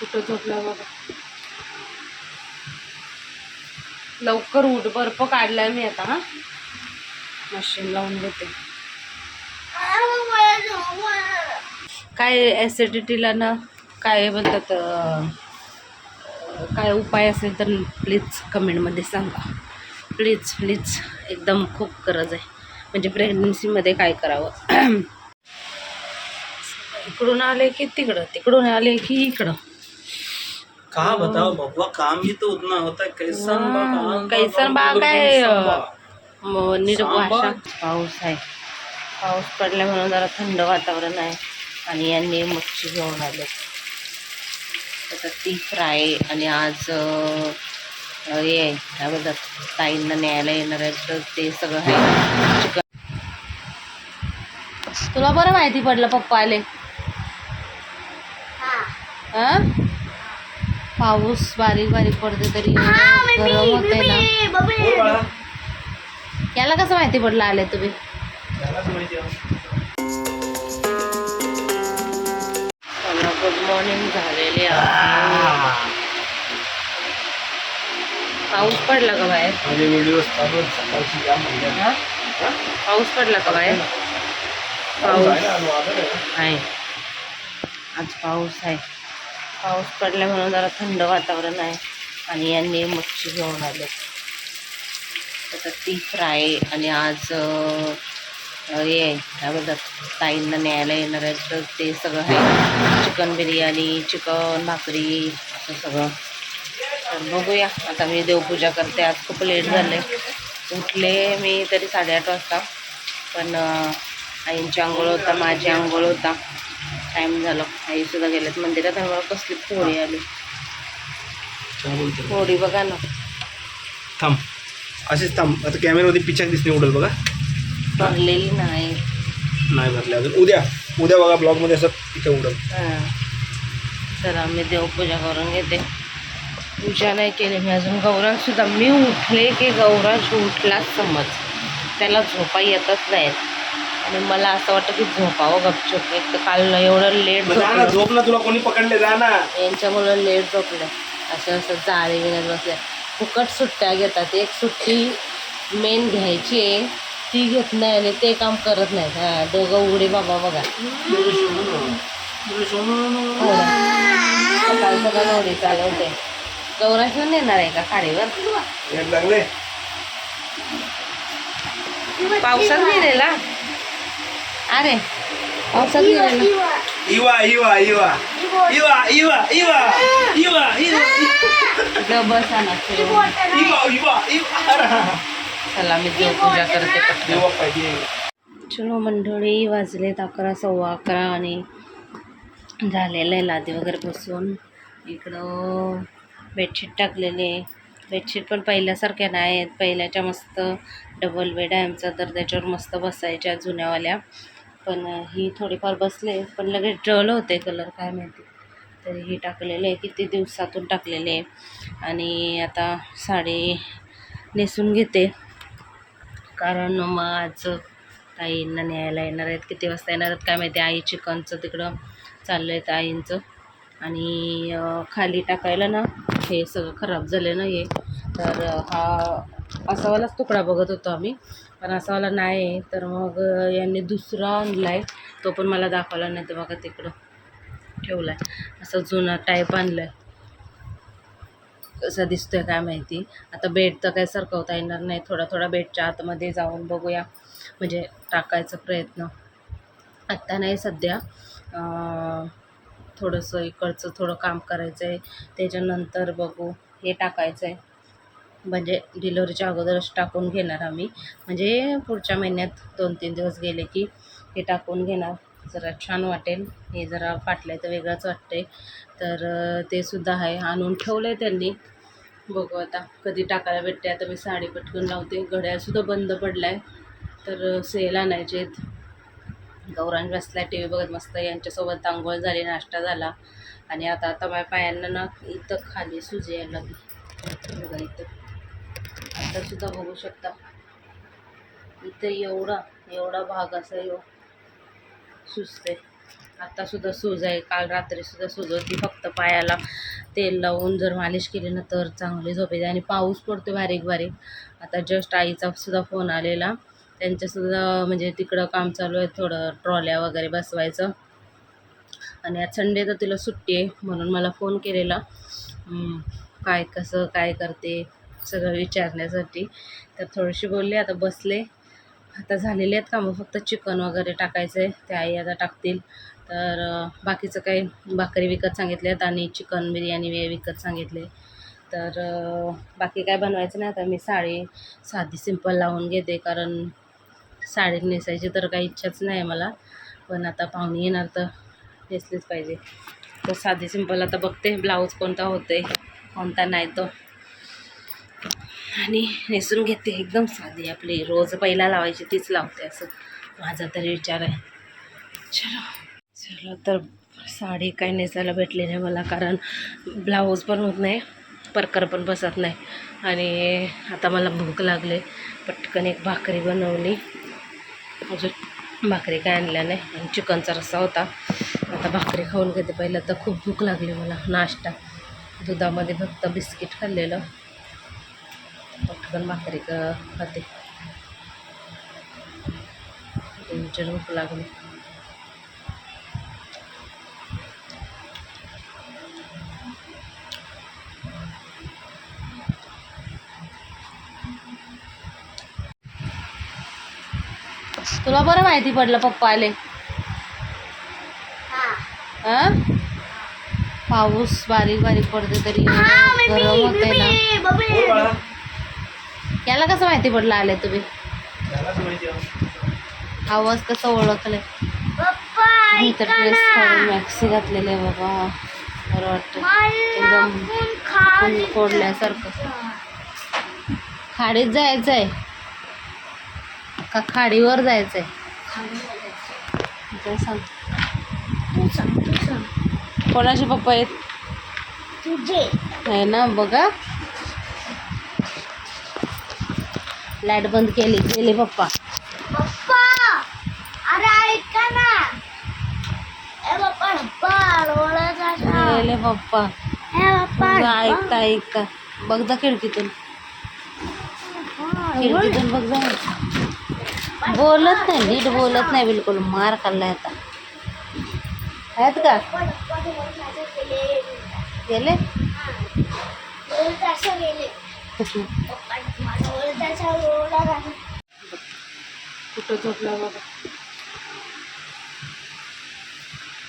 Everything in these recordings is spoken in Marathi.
कुठं झोपला बघा. लवकर उठ बर्फ काढलाय मी आता हा. मशीन लावून देते काय ॲसिडिटीला ना काय म्हणतात काय उपाय असेल तर प्लीज कमेंटमध्ये सांगा. प्लीज प्लीज एकदम खूप गरज आहे. म्हणजे प्रेग्नन्सीमध्ये काय करावं? इकडून आले की तिकडं तिकडून आले की इकडं. कहा बताओ बबुआ काम भी तो उतना होता है। कैसन बा हाँ, काम बा, कैसन बा, बा काय, सांबा. म- नीट सांबार. भाषा पाऊस आहे। पाऊस पडल्या म्हणून जरा थंड वातावरण आहे आणि यांनी मच्छी घेऊन आले. आता ती फ्राय आणि आज हे आहे, काय बोलतात ताईंना न्यायला येणार आहेत तर ते सगळं आहे. तुला बरं माहिती पडलं पप्पा आले हा पाऊस बारीक बारीक पडतो तरी गरम होते ना. याला कसं माहिती पडलं आले तुम्ही? गुड मॉर्निंग झालेली पाऊस पडला का बाहेर? पाऊस पडला का बाहेर? पाऊस आहे आज पाऊस आहे. पाऊस पडला म्हणून जरा थंड वातावरण आहे आणि यांनी मच्छी घेऊन आले. आता ती फ्राय आणि आज हे आहे, काय बोलतात ताईंना न्यायला येणार आहेत तर ते सगळं आहे. चिकन बिर्याणी चिकन भाकरी असं सगळं. तर बघूया आता मी देवपूजा करते आज खूप लेट झाले उठले मी तरी साडेआठ वाजता पण आईंची आंघोळ होता माझी आंघोळ होता. टाईम झाला. आईसुद्धा गेल्यात. मंदिरात आणि मला कसली पोळी आली? पोळी बघा ना. थांब. असेच थांब. आता कॅमेरामध्ये पिचाक दिसणे उडल बघा. भरलेली नाही. नाही भरले अजून. उद्या. उद्या बघा ब्लॉगमध्ये असं इथे उडल हां. चला मी देवपूजा करून घेते. पूजा नाही केली मी अजून. गौरांशसुद्धा मी उठले की गौरांश उठलाच समज. त्याला झोपा येतच नाहीत. आणि मला असं वाटतं की झोपावं गपचूप. एक तर काल एवढं लेट झोपलं. झोप ना तुला कोणी पकडले जा ना. यांच्यामुळं लेट झोपलं. असं असं जाळे विणत बसल्या फुकट सुट्ट्या घेतात. एक सुट्टी मेन घ्यायची आहे ती घेत नाही आणि ते काम करत नाहीत. हा दोघं उघडे बाबा बघा. हो. सकाळ सकाळ होडी चालवते. गौराशन नेणार आहे का खाडीवर पावसात गेलेला अरे पावसात गेलेला इवा. इवा इवा इवा. इवा. इवा इवा इवा. ग बसा ना. इवा इवा इवा. चला मी देवपूजा करते पटकन इवा पाहिजे. चलो मंडळी वाजलेत अकरा सव्वा अकरा आणि झालेलं आहे लादी वगैरे बसून इकडं बेडशीट टाकलेले बेडशीट पण पहिल्यासारख्या नाही आहेत पहिल्याच्या मस्त डबल बेड आहे आमचा. तर त्याच्यावर मस्त बसायच्या जुन्यावाल्या. पण ही थोडीफार बसले पण लगेच जळ होते कलर काय माहिती. तरी ही टाकलेले आहे किती दिवसातून टाकलेले. आहे आणि आता साडी नेसून घेते. कारण मग आज ताईंना न्यायला येणार आहेत. किती वाजता येणार आहेत काय माहिती. आई चिकनचं तिकडं चाललं आहे ताईंचं. आणि खाली टाकायला ना हे सगळं खराब झालं ना हे. तर हा असावालाच तुकडा बघत होतो आम्ही. पण असावाला नाही आहे तर मग यांनी दुसरा आणला आहे तो पण मला दाखवला नाही तर बघा तिकडं ठेवला आहे असं जुना टाईप आणला आहे कसा दिसतोय काय माहिती? आता बेड तर काय सरकवता येणार नाही. थोडा थोडा बेडच्या आतमध्ये जाऊन बघूया. म्हणजे टाकायचा प्रयत्न. आत्ता नाही सध्या. थोडंसं इकडचं थोडं काम करायचं आहे त्याच्यानंतर बघू. हे टाकायचं आहे म्हणजे डिलिव्हरीच्या अगोदरच टाकून घेणार आम्ही. म्हणजे पुढच्या महिन्यात दोन तीन दिवस गेले की हे टाकून घेणार. जरा छान वाटेल. हे जरा फाटलं तर वेगळंच वाटते तर ते सुद्धा आहे. आणून ठेवलं आहे त्यांनी. बघू आता कधी टाकायला भेटते आता मी साडी पटकन लावते. घड्याळसुद्धा बंद पडला आहे तर सेल आणायचे गौरांश बसला टी व्ही बघत मस्त यांच्यासोबत आंघोळ झाली नाश्ता झाला. आणि आता आता माझ्या पायांना ना इथं खाली सुजे यायला लागली बघा इथं. सुद्धा बघू शकता. इथं एवढा एवढा भाग असा येऊ सुचते आत्तासुद्धा सूज आहे. काल रात्रीसुद्धा सूज होती. फक्त पायाला तेल लावून जर मालिश केली ना तर चांगली झोप येते. आणि पाऊस पडतो बारीक बारीक. आता जस्ट आईचा सुद्धा फोन आलेला. त्यांच्यासुद्धा म्हणजे तिकडं काम चालू आहे. थोडं ट्रॉल्या वगैरे बसवायचं. आणि आज संडे तर तिला सुट्टी आहे म्हणून मला फोन केलेला. काय कसं काय करते? सगळं विचारण्यासाठी. तर थोडीशी बोलले आता बसले. आता झालेले आहेत कामं फक्त चिकन वगैरे टाकायचं आहे ते आई आता टाकतील. तर बाकीचं काही भाकरी विकत सांगितले आहेत आणि चिकन बिर्याणी वे विकत सांगितले. तर बाकी काय बनवायचं नाही. आता मी साडी साधी सिंपल लावून घेते कारण साडी नेसायची तर काही इच्छाच नाही मला. पण आता पाहुणे येणार तर नेसलीच पाहिजे. तर साधी सिंपल आता बघते ब्लाऊज कोणता होते कोणता नाही तो. आणि नेसून घेते. एकदम साधी आपली रोज पहिला लावायची तीच लावते असं. माझा तरी विचार आहे. चलो. चलो तर साडी काही नेसायला भेटली नाही मला कारण ब्लाऊज पण होत नाही परकर पण बसत नाही. आणि आता मला भूक लागले. पटकन एक भाकरी बनवली. अजून भाकरी काय आणल्या नाही. आणि चिकनचा रस्सा होता. आता भाकरी खाऊन घेते. पहिलं तर खूप भूक लागली मला. नाश्ता. दुधामध्ये फक्त बिस्किट खाल्लेलं. पटकन भाकरी क खाते. टेन्शन भूक लागली. तुला बरं माहिती पडलं पप्पा आले हा? पाऊस बारीक बारीक पडते तरी गरम होते ना. याला कसं माहिती पडलं आले तुम्ही. आवाज कसं ओळखले ड्रेस काढून मॅक्सी घातलेले आहे बाबा. बरं वाटतं एकदम ऊन कोडल्यासारखं खाडीत जायचं. आहे का खाडीवर जायचं आहे ते सांग. कोणाचे पप्पा आहेत? तुझे. आहे ना बघा. लाइट बंद केली गेले पप्पा. पप्पा! अरे ऐका ना? ए पप्पा पप्पा डोळ्याचा गेले पप्पा. ए पप्पा बघा, ऐकता ऐकता. बघ जा खिडकीतून. खिडकीतून बघ जा. बोलत नाही नीट बोलत नाही बिलकुल. मार खाल्लाय आता. आहेत का? गेले. कुठं झोपला बाबा?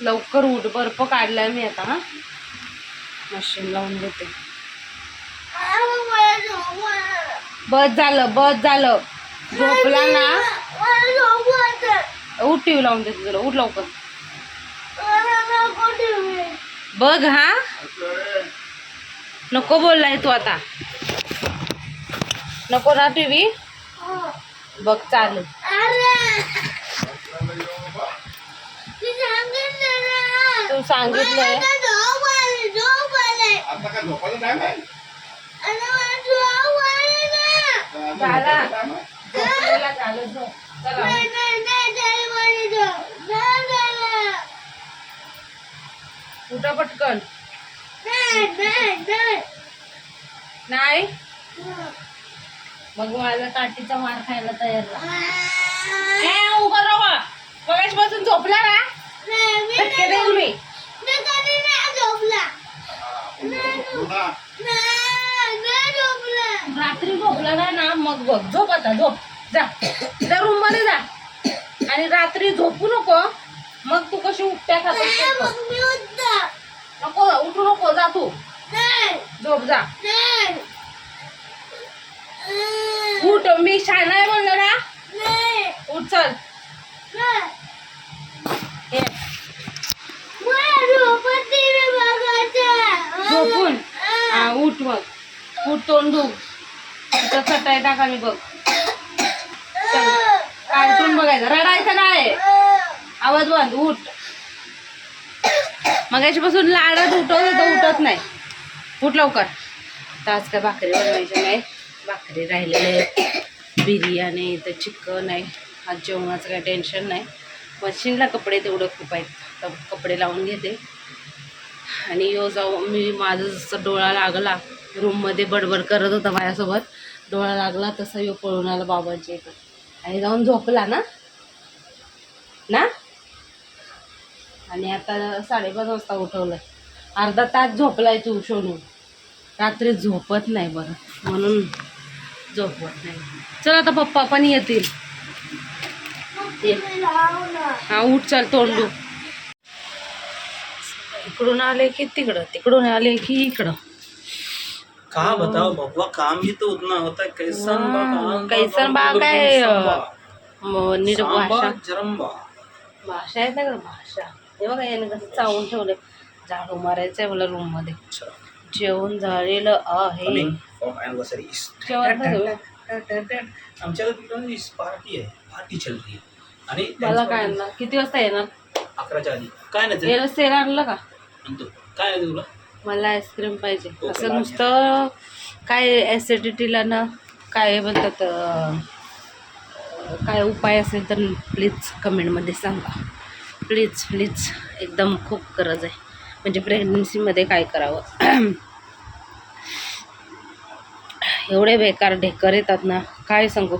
लवकर उठ बर्फ काढलाय मी आता हा. मशीन लावून देते बस झालं बस झालं. झोपला ना? उठ टीव्ही लावून देते तुला उठ लवकर. बघ हा. नको बोललाय तू आता. नको ना टीव्ही? बघ चालू. तू सांगितलंय. उठा पटकन. नाही मग माझा काठीचा मार खायला तयार ए, उभा राहा. मगाचपासून झोपला ना फटके देईल मी. रात्री झोपला नाही ना मग बघ. झोप आता झोप. जा. त्या रूममध्ये जा. आणि रात्री झोपू नको. मग तू कशी उठत्या खात नको उठू नको. जा तू. झोप जा. मी शाळा आहे म्हणलं ना? उठ चल. ये झोपून? हा. उठ मग. उठ तोंड. धू इथं चटाई टाका मी बघ. कार्टून बघायचं. रडायचं नाही. आवाज बंद. उठ. मगाशीपासून लाडात उठवत होतं उठत नाही. उठ लवकर. तर आज काय भाकरी बनवायची नाही. भाकरी राहिलेले बिर्याणी तर चिकन आहे. आज जेवणाचं काही टेन्शन नाही. मशीनला कपडे तेवढं खूप आहेत. तर कपडे लावून घेते. आणि यो जाऊ मी माझं जसं डोळा लागला रूममध्ये बडबड करत होता माझ्यासोबत. डोळा लागला तसा यो पळून आला बाबांच्या इथं. आणि जाऊन झोपला ना? ना? आणि आता साडेपाच वाजता उठवलं अर्धा तास झोपलाय तू शोनू. रात्री झोपत नाही बरं. म्हणून झोपत नाही. चल आता पप्पा पण येतील. हा उठ चल तोंडू. इकडून आले की तिकडं तिकडून आले की इकडं. कहा बताओ बबुआ काम भी तो उतना होता है। कैसन बा हाँ, काम बा, कैसन बा बबुआ, काय, सांबा. म- नीट सांबा, भाषा. जरंबा। भाषा आहे ना गं भाषा. हे बघा याने कसं चावून ठेवले झाडू मारायचं आहे मला रूममध्ये अच्छा. जेवण झालेलं आहे. फॉर आमच्याकडे पार्टी आहे पार्टी चल रही आणि मला काय आणणार किती वाजता येणार? अकराच्या आधी. काय नाही ते? याला सेल आणलं का? आणतो. काय नाही तुला? मला आईस्क्रीम पाहिजे. ओके, असं लागेल. नुसतं काय ॲसिडिटीला ना काय म्हणतात अं, काय उपाय असेल तर प्लीज कमेंटमध्ये सांगा. प्लीज प्लीज एकदम खूप गरज आहे. म्हणजे प्रेग्नन्सीमध्ये काय करावं? एवढे बेकार ढेकर येतात ना काय सांगू?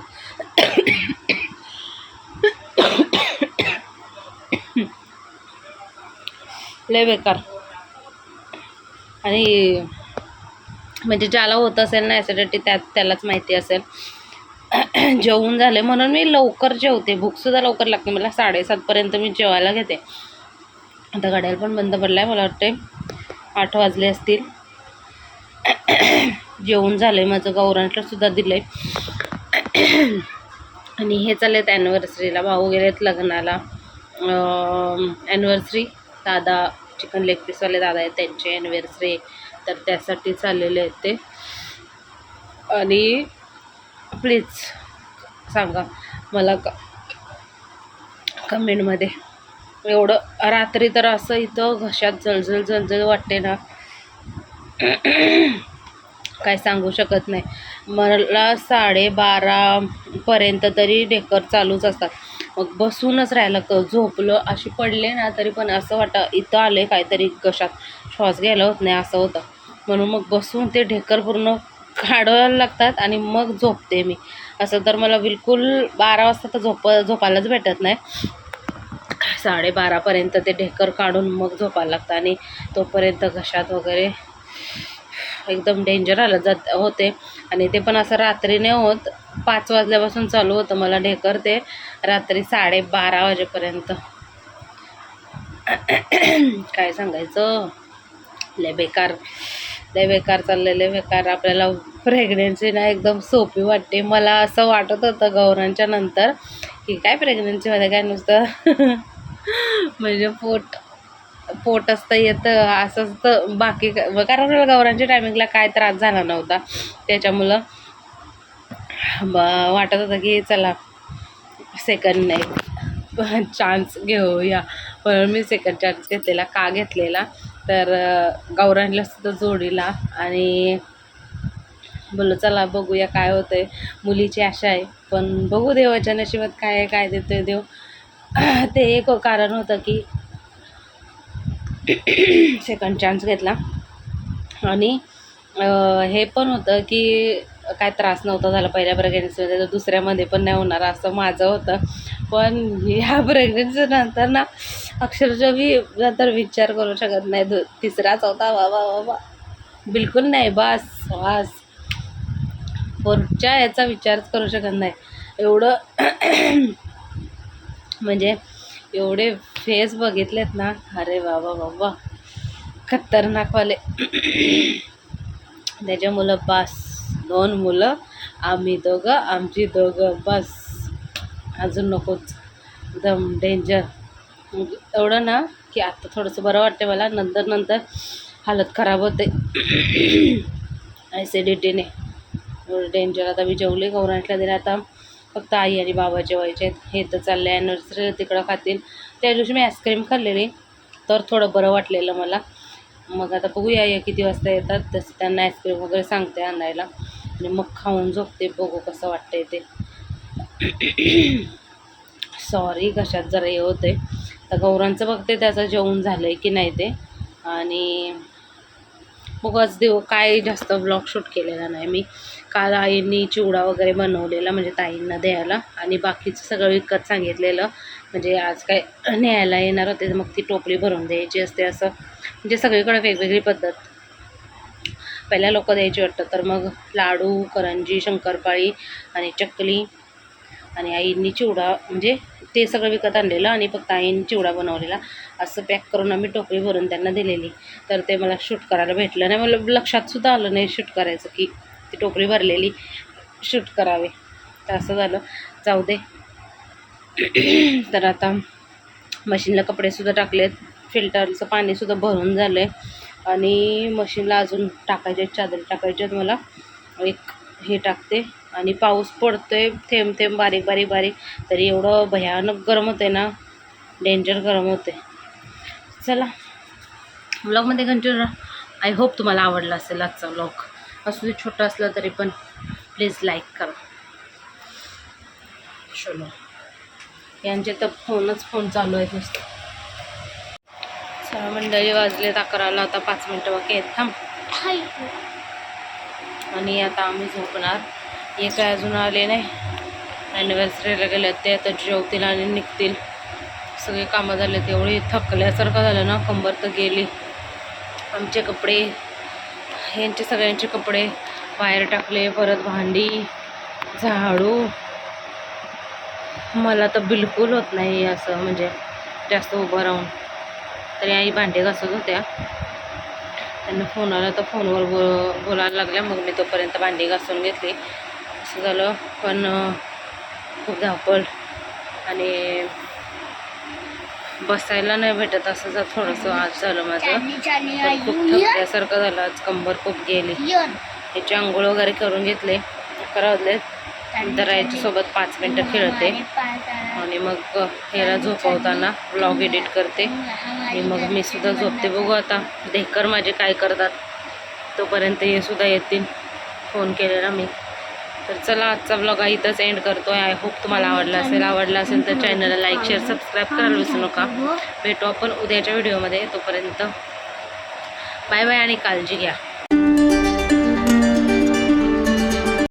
लय बेकार. आणि म्हणजे ज्याला होत असेल ना ॲसिडिटी त्यात त्यालाच माहिती असेल. जेवून झाले म्हणून मी लवकर जेवते. भूकसुद्धा लवकर लागते. मला साडेसातपर्यंत मी जेवायला घेते. आता गाड्याला पण बंद पडला आहे मला वाटते आठ वाजले असतील. जेवण झालं आहे माझं गौरांटला सुद्धा दिलं आहे आणि हे चालले आहेत ॲनिव्हर्सरीला भाऊ गेलेत लग्नाला. ॲनिव्हर्सरी दादा चिकन लेग पीसवाले दादा आहेत त्यांची ॲनिव्हर्सरी तर त्यासाठी चाललेले आहेत ते. आणि प्लीज सांगा मला क कमेंटमध्ये. एवढं रात्री तर असं इथं घशात जळजळ जळजळ वाटते ना. काय सांगू शकत नाही. मला साडेबारापर्यंत तरी ढेकर चालूच असतात. मग बसूनच राहायला लागतं झोपलं. अशी पडले ना तरी पण असं वाटतं इथं आले काहीतरी घशात श्वास घ्यायला होत नाही असं होतं. म्हणून मग बसून ते ढेकर पूर्ण काढायला लागतात आणि मग झोपते मी. असं तर मला बिलकुल बारा वाजता तर झोप झोपायलाच भेटत नाही. साडेबारापर्यंत ते ढेकर काढून मग झोपायला लागतं आणि तोपर्यंत घशात वगैरे एकदम डेंजर आलं जात होते. आणि ते पण असं रात्री नाही होत. पाच वाजल्यापासून चालू होतं मला ढेकर ते. रात्री साडेबारा वाजेपर्यंत. काय सांगायचं? लय बेकार. लय बेकार चाललेले लय बेकार. आपल्याला प्रेग्नेन्सी ना एकदम सोपी वाटते. मला असं वाटत होतं गौरांच्या नंतर की काय प्रेग्नेन्सीमध्ये काय नुसतं? म्हणजे पोट पोट असतं येतं असं असतं. बाकी कारण गौरांच्या टायमिंगला काय त्रास झाला नव्हता. त्याच्यामुळं ब वाटत होतं की चला सेकंड नाही चान्स घेऊया. म्हणून मी सेकंड चान्स घेतलेला का घेतलेला? तर अं, गौरांना सुद्धा जोडीला आणि बोललो चला बघूया काय होतं आहे मुलीची आशा आहे पण बघू देवाच्या नशिबात काय काय देतोय देव. ते एक कारण होतं की सेकंड चान्स घेतला. आणि हे पण होतं की काय त्रास नव्हता झाला पहिल्या प्रेग्नेन्सीमध्ये तर दुसऱ्यामध्ये पण नाही होणार असं माझं होतं. पण ह्या प्रेग्नेन्सीनंतर ना अक्षरशः मी नंतर विचार करू शकत नाही. दु तिसरा चौथा वा वा बिलकुल नाही. बस वास पुढच्या याचा विचारच करू शकत नाही. एवढं म्हणजे एवढे फेस बघितलेत ना अरे बाबा बाबा खतरनाकवाले. त्याच्या मुलं बस. दोन मुलं आम्ही दोघं आमची दोघं बस. अजून नकोच. एकदम डेंजर म्हणजे एवढं ना की आत्ता थोडंसं बरं वाटते मला. नंतर नंतर हालत खराब होते. ॲसिडिटीने एवढं डेंजर आता मी जेवले गौरांटला दिले. आता फक्त आई आणि बाबा जेवायचे आहेत. हे तर चाललं आहे नर्सरी तिकडं खातील. त्या दिवशी मी आईस्क्रीम खाल्लेली. तर थोडं बरं वाटलेलं मला. मग आता बघूया या किती वाजता येतात. तसं त्यांना आईस्क्रीम वगैरे सांगते आणायला. आणि मग खाऊन झोपते. बघू कसं वाटतंय ते. सॉरी कशात जरा हे होते तर गौरांचं बघते त्याचं जेवण झालं आहे की नाही ते. आणि मग आज देव काय जास्त ब्लॉग शूट केलेला नाही मी. काल आईंनी चिवडा वगैरे बनवलेला म्हणजे ताईंना द्यायला. आणि बाकीचं सगळं विकत सांगितलेलं. म्हणजे आज काय न्यायला येणार होते मग ती टोपली भरून द्यायची असते असं. म्हणजे सगळीकडे वेगवेगळी पद्धत. पहिल्या लोक द्यायची वाटतं तर मग लाडू करंजी शंकरपाळी आणि चकली आणि आईंनी चिवडा म्हणजे ते सगळं विकत आणलेलं आणि फक्त आईंनी चिवडा बनवलेला. असं पॅक करून आम्ही टोपली भरून त्यांना दिलेली. तर ते मला शूट करायला भेटलं नाही. मला लक्षातसुद्धा आलं नाही शूट करायचं की ती टोपली भरलेली शूट करावे. तर असं झालं. जाऊ दे. तर आता मशीनला कपडेसुद्धा टाकलेत. फिल्टरचं पाणीसुद्धा भरून झालं आहे आणि मशीनला अजून टाकायचे आहेत, चादरी टाकायचे आहेत. मला एक हे टाकते. आणि पाऊस पडतो आहे थेंब थेंब बारीक बारीक बारीक. तरी एवढं भयानक गरम होते ना. डेंजर गरम होते चला. ब्लॉगमध्ये कंटिन्यू राहा. आय होप तुम्हाला आवडला असेल आजचा ब्लॉग असू दे छोटा असला तरी पण प्लीज लाईक करा. चलो. यांचे तर फोनच फोन चालू आहेत नुसतं. चला मंडळी वाजलेत अकराला आता पाच मिनटं बाकी आहेत. थांब. हाय. आणि आता आम्ही झोपणार. हे काय अजून आले नाही. ॲनिव्हर्सरीला गेले ते आता जेवतील आणि निघतील. सगळे कामं झाले एवढी थकल्यासारखं झालं ना कंबर तर गेली. आमचे कपडे यांचे सगळ्यांचे कपडे बाहेर टाकले परत भांडी झाडू. मला तर बिलकुल होत नाही असं म्हणजे जास्त उभं राहून. तरी आई भांडे घासत होत्या. त्यांना फोन आला तर फोनवर बो बोलायला लागल्या. मग मी तोपर्यंत भांडी घासून घेतली. असं झालं. पण खूप धावपळ आणि बसायला नाही भेटत असं जर थोडंसं आज झालं माझं. खूप थकल्यासारखं झालं. आज कंबर खूप गेली. याची आंघोळ वगैरे करून घेतले. अकरा वाजले. याच्यासोबत पाच मिनटं खेळते. आणि मग याला झोपवताना ब्लॉग एडिट करते. आणि मग मी सुद्धा झोपते. बघू आता देखकर माझे काय करतात. तोपर्यंत हे सुद्धा येतील. फोन केलेला मी. तर चला आजचा ब्लॉग इथंच एंड करतो आहे आय होप तुम्हाला आवडला असेल आवडला असेल तर चॅनलला लाईक शेअर सबस्क्राईब करायला विसरू नका. भेटू आपण उद्याच्या व्हिडिओमध्ये तोपर्यंत बाय बाय आणि काळजी घ्या.